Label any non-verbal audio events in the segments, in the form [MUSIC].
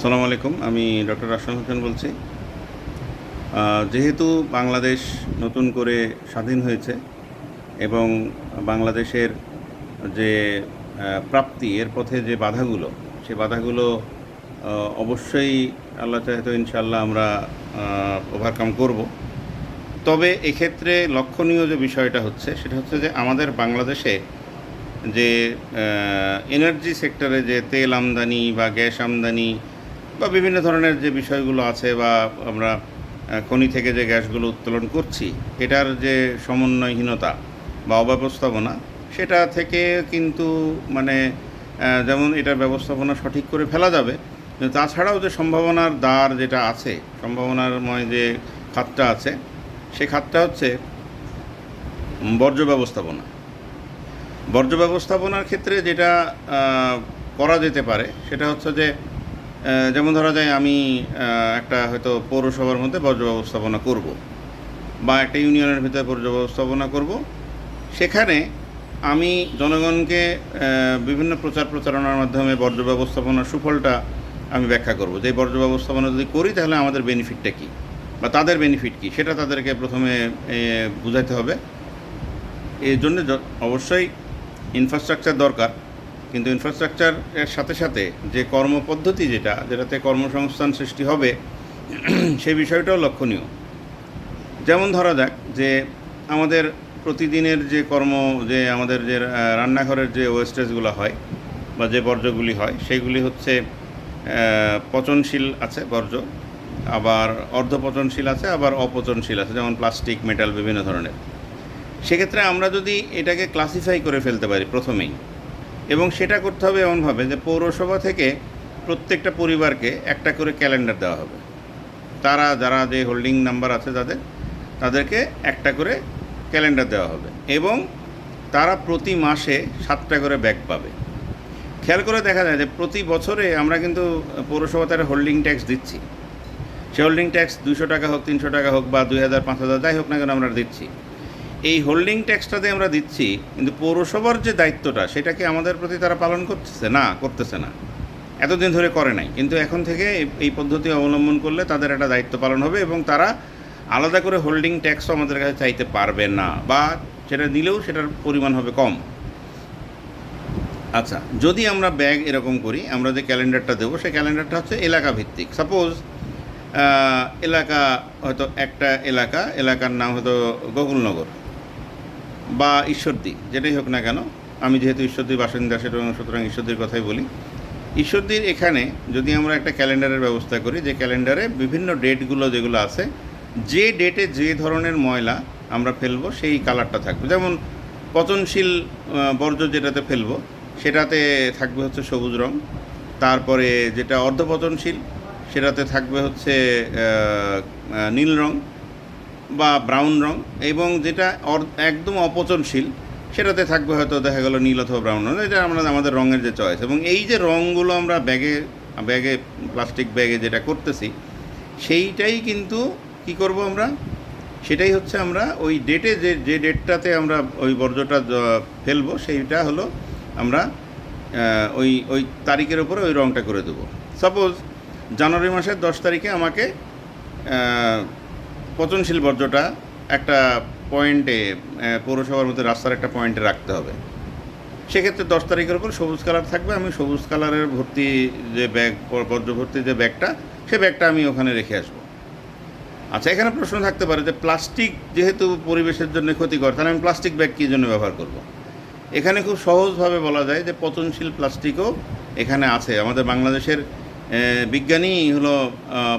আসসালামু আলাইকুম, আমি ডক্টর রাশন হোসেন বলছি। যেহেতু বাংলাদেশ নতুন করে স্বাধীন হয়েছে এবং বাংলাদেশের যে প্রাপ্তি, এর পথে যে বাধাগুলো, সে বাধাগুলো অবশ্যই আল্লাহ চাহে ইনশাল্লাহ আমরা ওভারকাম করব। তবে এক্ষেত্রে লক্ষণীয় যে বিষয়টা হচ্ছে, সেটা হচ্ছে যে আমাদের বাংলাদেশে যে এনার্জি সেক্টরে যে তেল আমদানি বা গ্যাস আমদানি বা বিভিন্ন ধরনের যে বিষয়গুলো আছে বা আমরা খনি থেকে যে গ্যাসগুলো উত্তোলন করছি, এটার যে সমন্বয়হীনতা বা অব্যবস্থাপনা, সেটা থেকে কিন্তু মানে যেমন এটার ব্যবস্থাপনা সঠিক করে ফেলা যাবে তাছাড়াও যে সম্ভাবনার দ্বার যেটা আছে সম্ভাবনারময় যে খাতটা আছে সেই খাতটা হচ্ছে বর্জ্য ব্যবস্থাপনা। বর্জ্য ব্যবস্থাপনার ক্ষেত্রে যেটা করা যেতে পারে, সেটা হচ্ছে যে যেমন ধরা যায় আমি একটা হয়তো পৌরসভার মধ্যে বর্জ্য ব্যবস্থাপনা করব বা একটা ইউনিয়নের ভিতরে বর্জ্য ব্যবস্থাপনা করব। সেখানে আমি জনগণকে বিভিন্ন প্রচার প্রচারণার মাধ্যমে বর্জ্য ব্যবস্থাপনার সুফলটা আমি ব্যাখ্যা করব। যে বর্জ্য ব্যবস্থাপনা যদি করি তাহলে আমাদের বেনিফিটটা কী? বা তাদের বেনিফিট কী? সেটা তাদেরকে প্রথমে এ, বুঝাতে হবে। এই জন্য অবশ্যই ইনফ্রাস্ট্রাকচার দরকার। কিন্তু ইনফ্রাস্ট্রাকচার এর সাথে সাথে যে কর্মপদ্ধতি যেটা, যেটাতে কর্মসংস্থান সৃষ্টি হবে, [CLEARS THROAT] সেই বিষয়টাও লক্ষণীয়। যেমন ধরা যাক যে আমাদের প্রতিদিনের যে কর্ম, যে আমাদের যে রান্নাঘরের যে ওয়েস্টেজগুলো হয় বা যে বর্জ্যগুলি হয়, সেইগুলি হচ্ছে পচনশীল আছে বর্জ্য, আবার অর্ধপচনশীল আছে, আবার অপচনশীল আছে, যেমন প্লাস্টিক মেটাল বিভিন্ন ধরনের। সেক্ষেত্রে আমরা যদি এটাকে ক্লাসিফাই করে ফেলতে পারি প্রথমেই এবং সেটা করতে হবে এমনভাবে যে পৌরসভা থেকে প্রত্যেকটা পরিবারকে একটা করে ক্যালেন্ডার দেওয়া হবে। তারা, যারা যে হোল্ডিং নাম্বার আছে তাদের, তাদেরকে একটা করে ক্যালেন্ডার দেওয়া হবে এবং তারা প্রতি মাসে সাতটা করে ব্যাগ পাবে। খেয়াল করে দেখা যায় যে প্রতি বছরে আমরা কিন্তু পৌরসভা তারা হোল্ডিং ট্যাক্স দিচ্ছি। সে হোল্ডিং ট্যাক্স দুশো টাকা হোক, তিনশো টাকা হোক বা দুই হাজার, পাঁচ হাজার, যাই হোক না কেন আমরা দিচ্ছি। এই হোল্ডিং ট্যাক্সটাতে আমরা দিচ্ছি, কিন্তু পৌরসভার যে দায়িত্বটা, সেটাকে আমাদের প্রতি তারা পালন করতেছে? না করতেছে না। এতদিন ধরে করে নাই। কিন্তু এখন থেকে এই- পদ্ধতি অবলম্বন করলে তাদের একটা দায়িত্ব পালন হবে এবং তারা আলাদা করে হোল্ডিং ট্যাক্সও আমাদের কাছে চাইতে পারবে না বা সেটা দিলেও সেটার পরিমাণ হবে কম। আচ্ছা যদি আমরা ব্যাগ এরকম করি, আমরা যে ক্যালেন্ডারটা দেবো, সেই ক্যালেন্ডারটা হচ্ছে এলাকা ভিত্তিক সাপোজ এলাকা হয়তো একটা এলাকা, এলাকার নাম হয়তো গোকুলনগর বা ঈশ্বরদী, যেটাই হোক না কেন, আমি যেহেতু ঈশ্বরদীর বাসিন্দা, সেটা সুতরাং ঈশ্বরদীর কথাই বলি। ঈশ্বরদীর এখানে যদি আমরা একটা ক্যালেন্ডারের ব্যবস্থা করি, যে ক্যালেন্ডারে বিভিন্ন ডেটগুলো যেগুলো আছে, যে ডেটে যে ধরনের ময়লা আমরা ফেলব, সেই কালারটা থাকবে। যেমন পচনশীল বর্জ্য যেটাতে ফেলব, সেটাতে থাকবে হচ্ছে সবুজ রং, তারপরে যেটা অর্ধপচনশীল, সেটাতে থাকবে হচ্ছে নীল রং বা ব্রাউন রং, এবং যেটা একদম অপচনশীল, সেটাতে থাকবে হয়তো দেখা গেল নীল অথবা ব্রাউন রং, এটা আমরা, আমাদের রঙের যে চয়েস এবং এই যে রঙগুলো আমরা ব্যাগে ব্যাগে প্লাস্টিক ব্যাগে যেটা করতেছি, সেইটাই কিন্তু কি করব আমরা? সেটাই হচ্ছে আমরা ওই ডেটে যে যে ডেটটাতে আমরা ওই বর্জ্যটা ফেলব, সেইটা হলো আমরা ওই ওই তারিখের ওপরে ওই রঙটা করে দেবো। সাপোজ জানুয়ারি মাসের দশ তারিখে আমাকে পচনশীল বর্জ্যটা একটা পয়েন্টে পৌরসভার মধ্যে রাস্তার একটা পয়েন্টে রাখতে হবে। সেক্ষেত্রে দশ তারিখের উপর সবুজ কালার থাকবে, আমি সবুজ কালারের ভর্তি যে ব্যাগ, বর্জ্য ভর্তি যে ব্যাগটা, সে ব্যাগটা আমি ওখানে রেখে আসব। আচ্ছা এখানে প্রশ্ন থাকতে পারে যে প্লাস্টিক যেহেতু পরিবেশের জন্য ক্ষতিকর, তাহলে আমি প্লাস্টিক ব্যাগ কী জন্য ব্যবহার করব। এখানে খুব সহজভাবে বলা যায় যে পচনশীল প্লাস্টিকও এখানে আছে। আমাদের বাংলাদেশের বিজ্ঞানী হলো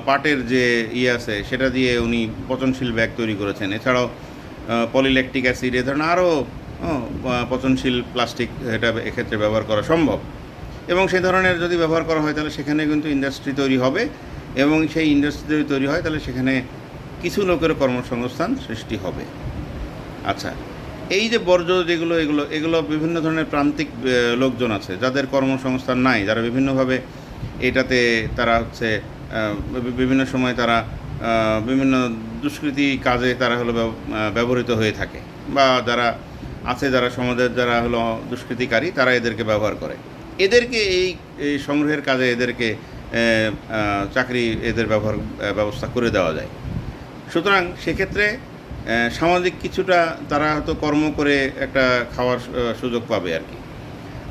পাটের যে ইয়ে আছে, সেটা দিয়ে উনি পচনশীল ব্যাগ তৈরি করেছেন। এছাড়াও পলিল্যাকটিক অ্যাসিড, এ ধরনের আরও পচনশীল প্লাস্টিক এটা এক্ষেত্রে ব্যবহার করা সম্ভব। এবং সেই ধরনের যদি ব্যবহার করা হয়, তাহলে সেখানে কিন্তু ইন্ডাস্ট্রি তৈরি হবে এবং সেই ইন্ডাস্ট্রি যদি তৈরি হয়, তাহলে সেখানে কিছু লোকের কর্মসংস্থান সৃষ্টি হবে। আচ্ছা এই যে বর্জ্য যেগুলো, এগুলো এগুলো বিভিন্ন ধরনের প্রান্তিক লোকজন আছে, যাদের কর্মসংস্থান নাই, যারা বিভিন্নভাবে এটাতে তারা হচ্ছে বিভিন্ন সময় তারা বিভিন্ন দুষ্কৃতি কাজে তারা হলো ব্যবহৃত হয়ে থাকে। বা যারা আছে, যারা সমাজের যারা হলো দুষ্কৃতিকারী, তারা এদেরকে ব্যবহার করে। এদেরকে এই সংগ্রহের কাজে এদেরকে চাকরি এদের ব্যবহার ব্যবস্থা করে দেওয়া যায়। সুতরাং সেক্ষেত্রে সামাজিক কিছুটা তারা হয়তো কর্ম করে একটা খাওয়ার সুযোগ পাবে আর কি।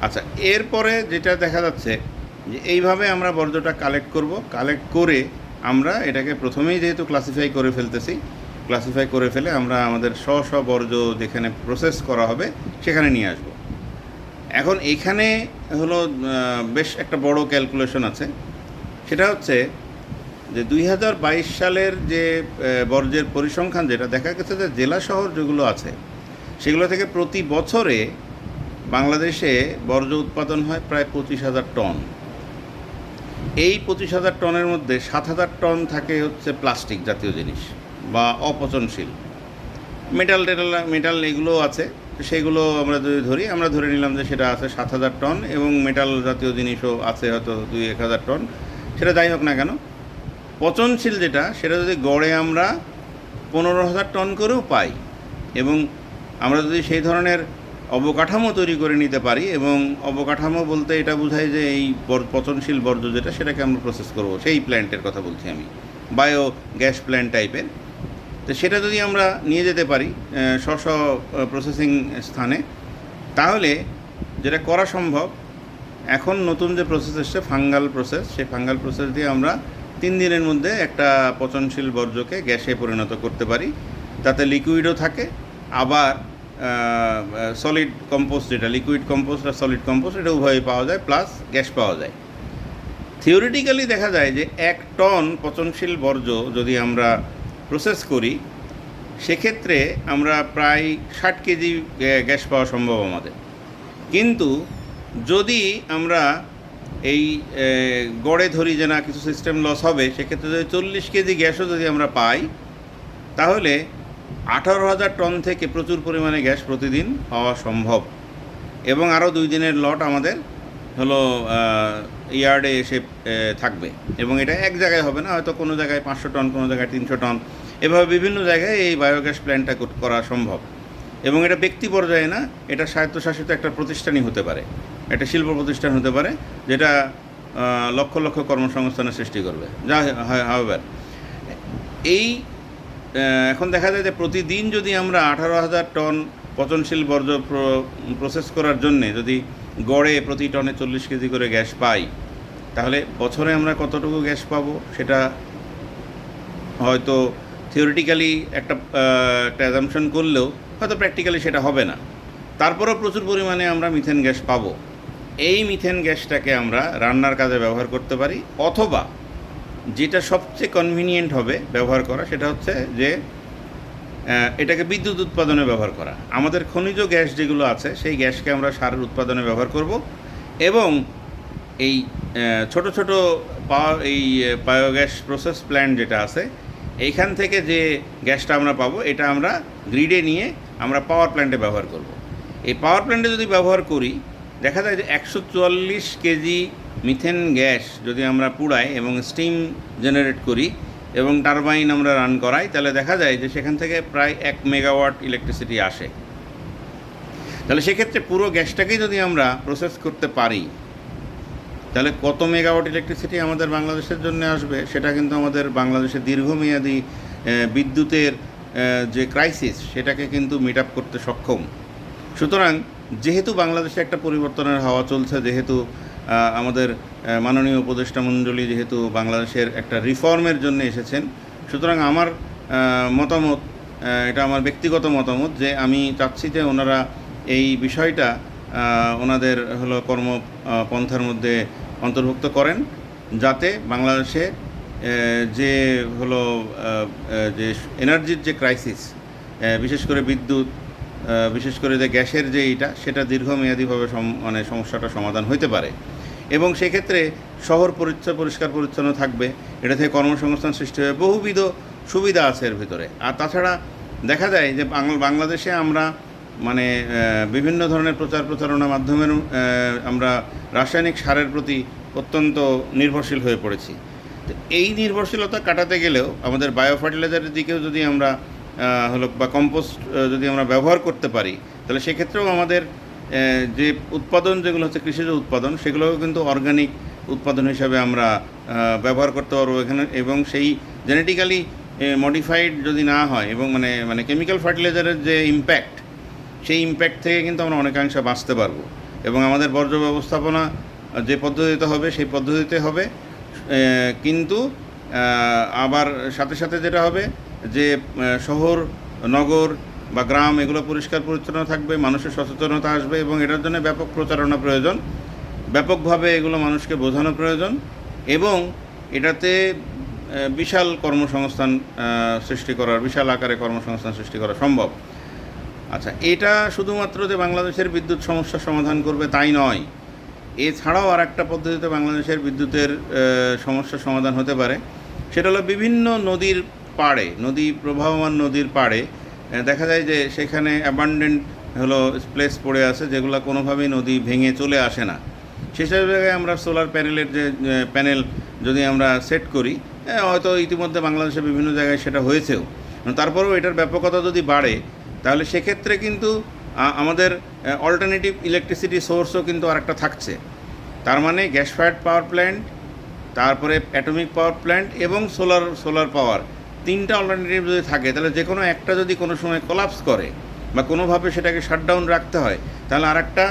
আচ্ছা এরপরে যেটা দেখা যাচ্ছে যে এইভাবে আমরা বর্জ্যটা কালেক্ট করব। কালেক্ট করে আমরা এটাকে প্রথমেই যেহেতু ক্লাসিফাই করে ফেলতেছি ক্লাসিফাই করে ফেলে আমরা আমাদের স্ব স্ব বর্জ্য যেখানে প্রসেস করা হবে সেখানে নিয়ে আসব। এখন এখানে হলো বেশ একটা বড় ক্যালকুলেশন আছে। সেটা হচ্ছে যে দুই হাজার বাইশ সালের যে বর্জ্যের পরিসংখ্যান যেটা দেখা গেছে যে জেলা শহর যেগুলো আছে, সেগুলো থেকে প্রতি বছরে বাংলাদেশে বর্জ্য উৎপাদন হয় প্রায় পঁচিশ হাজার টন। এই পঁচিশ হাজার টনের মধ্যে সাত হাজার টন থাকে হচ্ছে প্লাস্টিক জাতীয় জিনিস বা অপচনশীল। মেটাল টেটাল, মেটাল এগুলো আছে। সেগুলো আমরা যদি ধরি, আমরা ধরে নিলাম যে সেটা আছে সাত হাজার টন এবং মেটাল জাতীয় জিনিসও আছে হয়তো দুই, এক হাজার টন। সেটা যাই হোক না কেন, পচনশীল যেটা, সেটা যদি গড়ে আমরা পনেরো হাজার টন করেও পাই এবং আমরা যদি সেই ধরনের অবকাঠামো তৈরি করে নিতে পারি এবং অবকাঠামো বলতে এটা বোঝায় যে এই পচনশীল বর্জ্য যেটা সেটাকে আমরা প্রসেস করব। সেই প্ল্যান্টের কথা বলছি আমি। বায়ো গ্যাস প্ল্যান্ট টাইপের তো সেটা যদি আমরা নিয়ে যেতে পারি স্ব প্রসেসিং স্থানে, তাহলে যেটা করা সম্ভব, এখন নতুন যে প্রসেস এসছে ফাঙ্গাল প্রসেস সেই ফাঙ্গাল প্রসেস দিয়ে আমরা তিন দিনের মধ্যে একটা পচনশীল বর্জ্যকে গ্যাসে পরিণত করতে পারি। তাতে লিকুইডও থাকে। আবার সলিড কম্পোস্ট যেটা লিকুইড কম্পোস্ট আর সলিড কম্পোস্ট এটা উভয়ই পাওয়া যায় প্লাস গ্যাস পাওয়া যায়। থিওরিটিক্যালি দেখা যায় যে এক টন পচনশীল বর্জ্য যদি আমরা প্রসেস করি, সেক্ষেত্রে আমরা প্রায় ষাট কেজি গ্যাস পাওয়া সম্ভব আমাদের। কিন্তু যদি আমরা এই গড়ে ধরি যে না কিছু সিস্টেম লস হবে, সেক্ষেত্রে যদি চল্লিশ কেজি গ্যাসও যদি আমরা পাই, তাহলে আঠারো হাজার টন থেকে প্রচুর পরিমাণে গ্যাস প্রতিদিন পাওয়া সম্ভব। এবং আরও দুই দিনের লট আমাদের হলো ইয়ার্ডে এসে থাকবে। এবং এটা এক জায়গায় হবে না, হয়তো কোনো জায়গায় পাঁচশো টন, কোনো জায়গায় তিনশো টন। এভাবে বিভিন্ন জায়গায় এই বায়োগ্যাস প্ল্যান্টটা কর- সম্ভব। এবং এটা ব্যক্তি পর্যায়ে না, এটা স্বায়ত্তশাসিত একটা প্রতিষ্ঠানই হতে পারে। একটা শিল্প প্রতিষ্ঠান হতে পারে, যেটা লক্ষ লক্ষ কর্মসংস্থানের সৃষ্টি করবে। যা হাওয়ার এই এখন দেখা যায় যে প্রতিদিন যদি আমরা আঠারো হাজার টন পচনশীল বর্জ্য প্র- প্রসেস করার জন্যে যদি গড়ে প্রতি টনে চল্লিশ কেজি করে গ্যাস পাই, তাহলে বছরে আমরা কতটুকু গ্যাস পাব? সেটা হয়তো থিওরিটিক্যালি একটা একটা অ্যাজামশন করলেও হয়তো প্র্যাকটিক্যালি সেটা হবে না। তারপরেও প্রচুর পরিমাণে আমরা মিথেন গ্যাস পাবো। এই মিথেন গ্যাসটাকে আমরা রান্নার কাজে ব্যবহার করতে পারি, অথবা যেটা সবচেয়ে কনভিনিয়েন্ট হবে ব্যবহার করা সেটা হচ্ছে যে এটাকে বিদ্যুৎ উৎপাদনে ব্যবহার করা আমাদের খনিজ গ্যাস যেগুলো আছে, সেই গ্যাসকে আমরা সারের উৎপাদনে ব্যবহার করব এবং এই ছোট ছোট পাওয়া এই বায়োগ্যাস প্রসেস প্ল্যান্ট যেটা আছে, এইখান থেকে যে গ্যাসটা আমরা পাবো, এটা আমরা গ্রিডে নিয়ে আমরা পাওয়ার প্ল্যান্টে ব্যবহার করব। এই পাওয়ার প্ল্যান্টে যদি ব্যবহার করি দেখা যায় যে একশো চুয়াল্লিশ কেজি মিথেন গ্যাস যদি আমরা পুড়াই এবং স্টিম জেনারেট করি এবং টারবাইন আমরা রান করাই, তাহলে দেখা যায় যে সেখান থেকে প্রায় এক মেগাওয়াট ইলেকট্রিসিটি আসে। তাহলে সেক্ষেত্রে পুরো গ্যাসটাকেই যদি আমরা প্রসেস করতে পারি, তাহলে কত মেগাওয়াট ইলেকট্রিসিটি আমাদের বাংলাদেশের জন্য আসবে? সেটা কিন্তু আমাদের বাংলাদেশের দীর্ঘমেয়াদী বিদ্যুতের যে ক্রাইসিস সেটাকে কিন্তু মিট আপ করতে সক্ষম। সুতরাং যেহেতু বাংলাদেশে একটা পরিবর্তনের হাওয়া চলছে, যেহেতু আমাদের মাননীয় উপদেষ্টা মণ্ডলী যেহেতু বাংলাদেশের একটা রিফর্মের জন্য এসেছেন, সুতরাং আমার মতামত এটা আমার ব্যক্তিগত মতামত যে আমি চাচ্ছি যে ওনারা এই বিষয়টা ওনাদের হলো কর্মপন্থার মধ্যে অন্তর্ভুক্ত করেন যাতে বাংলাদেশে যে হলো যে এনার্জির যে ক্রাইসিস বিশেষ করে বিদ্যুৎ বিশেষ করে যে গ্যাসের যে এইটা সেটা দীর্ঘমেয়াদীভাবে মানে সমস্যাটা সমাধান হইতে পারে। এবং সেক্ষেত্রে শহর পরিচ্ছন্ন, পরিষ্কার পরিচ্ছন্ন থাকবে। এটা থেকে কর্মসংস্থান সৃষ্টি হবে। বহুবিধ সুবিধা আছে এর ভিতরে। আর তাছাড়া দেখা যায় যে বাংল- বাংলাদেশে আমরা মানে বিভিন্ন ধরনের প্রচার প্রচারণার মাধ্যমে আমরা রাসায়নিক সারের প্রতি অত্যন্ত নির্ভরশীল হয়ে পড়েছি। তো এই নির্ভরশীলতা কাটাতে গেলেও আমাদের বায়ো ফার্টিলাইজারের দিকেও যদি আমরা হলো বা কম্পোস্ট যদি আমরা ব্যবহার করতে পারি, তাহলে সেক্ষেত্রেও আমাদের যে উৎপাদন যেগুলো হচ্ছে কৃষিজ উৎপাদন, সেগুলোও কিন্তু অর্গানিক উৎপাদন হিসাবে আমরা ব্যবহার করতে পারব এখানে। এবং সেই জেনেটিক্যালি মডিফাইড যদি না হয়, এবং মানে মানে কেমিক্যাল ফার্টিলাইজারের যে ইম্প্যাক্ট সেই ইম্প্যাক্ট থেকে কিন্তু আমরা অনেকাংশে বাঁচতে পারব। এবং আমাদের বর্জ্য ব্যবস্থাপনা যে পদ্ধতিতে হবে, সেই পদ্ধতিতে হবে। কিন্তু আবার সাথে সাথে যেটা হবে যে শহর নগর বা গ্রাম এগুলো পরিষ্কার পরিচ্ছন্ন থাকবে মানুষের সচেতনতা আসবে এবং এটার জন্য ব্যাপক প্রচারণা প্রয়োজন ব্যাপকভাবে এগুলো মানুষকে বোঝানো প্রয়োজন এবং এটাতে বিশাল কর্মসংস্থান সৃষ্টি করার বিশাল আকারে কর্মসংস্থান সৃষ্টি করা সম্ভব। আচ্ছা এটা শুধুমাত্র যে বাংলাদেশের বিদ্যুৎ সমস্যার সমাধান করবে তাই নয় এছাড়াও আর একটা পদ্ধতিতে বাংলাদেশের বিদ্যুতের আহ, সমস্যার সমাধান হতে পারে সেটা হলো বিভিন্ন নদীর পাড়ে, নদী, প্রবাহমান নদীর পাড়ে দেখা যায় যে সেখানে অ্যাবান্ডেন্ট হলো প্লেস পড়ে আছে যেগুলো কোনোভাবেই নদী ভেঙে চলে আসে না। সেসব জায়গায় আমরা সোলার প্যানেলের যে প্যানেল যদি আমরা সেট করি হয়তো ইতিমধ্যে বাংলাদেশে বিভিন্ন জায়গায় সেটা হয়েছেও। তারপরেও এটার ব্যাপকতা যদি বাড়ে, তাহলে সেক্ষেত্রে কিন্তু আমাদের অল্টারনেটিভ ইলেকট্রিসিটি সোর্সও কিন্তু আরেকটা থাকছে। তার মানে গ্যাস ফায়ার্ড পাওয়ার প্ল্যান্ট তারপরে অ্যাটমিক পাওয়ার প্ল্যান্ট এবং সোলার সোলার পাওয়ার তিনটা অল্টারনেটিভ যদি থাকে, তাহলে যে কোনো একটা যদি কোনো সময় কোলাপস করে বা কোনোভাবে সেটাকে শাটডাউন রাখতে হয়, তাহলে আর একটা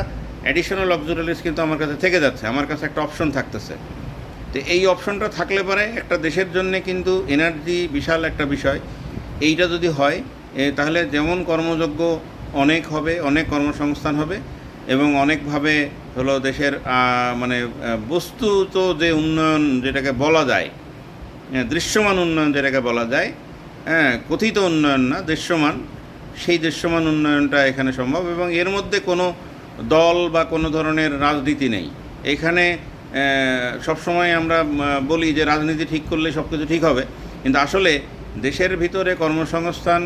অ্যাডিশনাল অবজারভেলিস কিন্তু আমার কাছে থেকে যাচ্ছে, আমার কাছে একটা অপশন থাকতেছে। তো এই অপশনটা থাকলে পরে একটা দেশের জন্য কিন্তু এনার্জি বিশাল একটা বিষয়। এইটা যদি হয় তাহলে যেমন কর্মযোগ্য অনেক হবে, অনেক কর্মসংস্থান হবে এবং অনেকভাবে হলো দেশের মানে বস্তুত যে উন্নয়ন যেটাকে বলা যায় দৃশ্যমান উন্নয়ন যেটাকে বলা যায় হ্যাঁ কথিত উন্নয়ন না, দৃশ্যমান, সেই দৃশ্যমান উন্নয়নটা এখানে সম্ভব এবং এর মধ্যে কোনো দল বা কোনো ধরনের রাজনীতি নেই। এখানে সবসময় আমরা বলি যে রাজনীতি ঠিক করলে সব কিছু ঠিক হবে, কিন্তু আসলে দেশের ভিতরে কর্মসংস্থান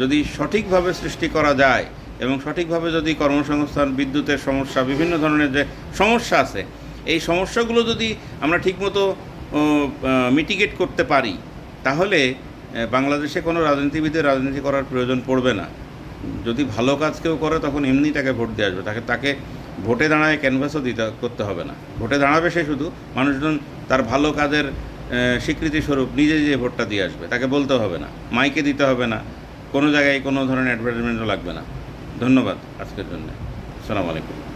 যদি সঠিকভাবে সৃষ্টি করা যায় এবং সঠিকভাবে যদি কর্মসংস্থান, বিদ্যুতের সমস্যা, বিভিন্ন ধরনের যে সমস্যা আছে, এই সমস্যাগুলো যদি আমরা ঠিকমতো মিটিগেট করতে পারি তাহলে বাংলাদেশে কোনো রাজনীতিবিদের রাজনীতি করার প্রয়োজন পড়বে না। যদি ভালো কাজ কেউ করে তখন এমনি তাকে ভোট দিয়ে আসবে। তাকে তাকে ভোটে দাঁড়ায় ক্যানভাসও দিতে করতে হবে না। ভোটে দাঁড়াবে সে শুধু মানুষজন তার ভালো কাজের আহ, স্বীকৃতি স্বরূপ নিজে নিজে ভোটটা দিয়ে আসবে তাকে বলতে হবে না। মাইকে দিতে হবে না। কোনো জায়গায় কোনো ধরনের অ্যাডভার্টাইজমেন্টও লাগবে না। ধন্যবাদ আজকের জন্য। আসসালামু আলাইকুম।